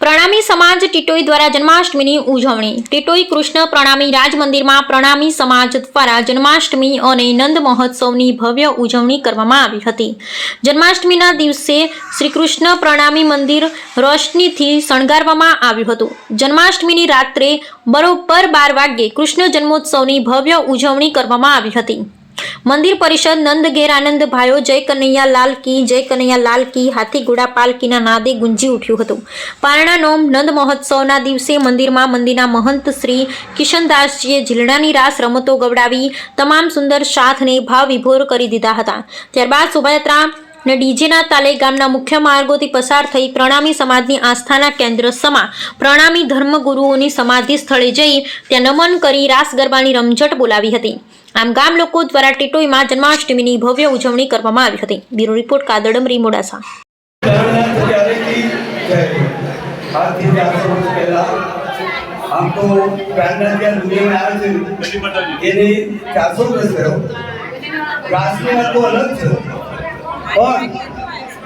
પ્રણામી સમાજ ટીટોઈ દ્વારા જન્માષ્ટમીની ઉજવણી. ટીટોઈ કૃષ્ણ પ્રણામી રાજ મંદિરમાં પ્રણામી સમાજ દ્વારા જન્માષ્ટમી અને નંદ મહોત્સવની ભવ્ય ઉજવણી કરવામાં આવી હતી. જન્માષ્ટમીના દિવસે શ્રી કૃષ્ણ પ્રણામી મંદિર રોશનીથી શણગારવામાં આવ્યું હતું. જન્માષ્ટમીની રાત્રે બરોબર બાર વાગ્યે કૃષ્ણ જન્મોત્સવની ભવ્ય ઉજવણી કરવામાં આવી હતી. મંદિર પરિષદ નંદ ઘેર આનંદ ભાઈઓ જય કનૈયા લાલ કી, જય કનૈયા લાલ કી, હાથી ઘોડા પાલકીના નાદે ગુંજી ઉઠ્યું હતું. પારણા નોમ નંદ મહોત્સવના દિવસે મંદિરમાં મંદિરના મહંત શ્રી કિશનદાસજીએ ઝીલડાની રાસ રમતો ગવડાવી, તમામ સુંદર સાથને ભાવ વિભોર કરી દીધા હતા. ત્યારબાદ શોભાયાત્રા ને ડીજેના તાલે ગામના મુખ્ય માર્ગોથી પસાર થઈ પ્રણામી સમાજની આસ્થાના કેન્દ્ર સમા પ્રણામી ધર્મગુરુઓની સમાધિ સ્થળે જઈ ત્યાં નમન કરી રાસ ગરબાની રમઝટ બોલાવી હતી. આમ ગામ લોકો દ્વારા ટીટોઈમાં જન્માષ્ટમીની ભવ્ય ઉજવણી કરવામાં આવી હતી. બ્યુરો રિપોર્ટ કાદડમરી મોડાસા. જગન્નાથ ત્યારે કી જય. આજથી ચારસો વર્ષ થયો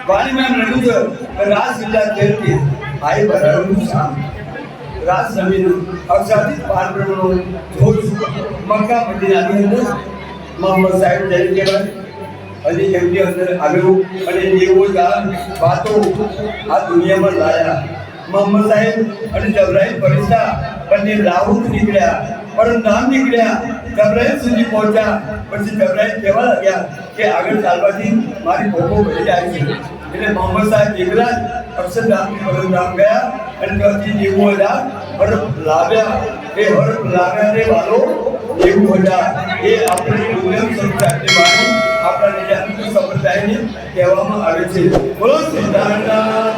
વાણીમાં એમ લખ્યું છે કે રાસ લીલા ખેલતી આઈ ભરાયું શામ. રાસ રમીનું અક્ષાથી પાર બ્રહ્મનો જોશ મક્કા મદીનાની અંદર મોહમ્મદ સાહેબ જૈન કહેવાય. અને એમની અંદર આવ્યું અને એવો વાતો આ દુનિયામાં લાયા. મોહમ્મદ સાહેબ અને જબરાઈલ ફરિશ્તા બંને લાહુદ નીકળ્યા. પણ નામ નીકળ્યા. જબરાઈલ સુધી પહોંચ્યા. પછી જબરાઈલ કહેવા લાગ્યા કે આગળ ચાલવાથી મારી ભોગો ભરી જાય છે. એટલે મોહમ્મદ સાહેબ એકલા જ અક્ષરધામથી પરમધામ ગયા અને ત્યાંથી જેવું હતા, હરફ લાવ્યા. એ હરફ લાવ્યા તે વાલો એવું હતા. એ આપણે ઉદ્યમ સંસ્કારની વાણી આપણા નિજાનંદ સંપ્રદાયને કહેવામાં આવે છે. બોલો સીતારામ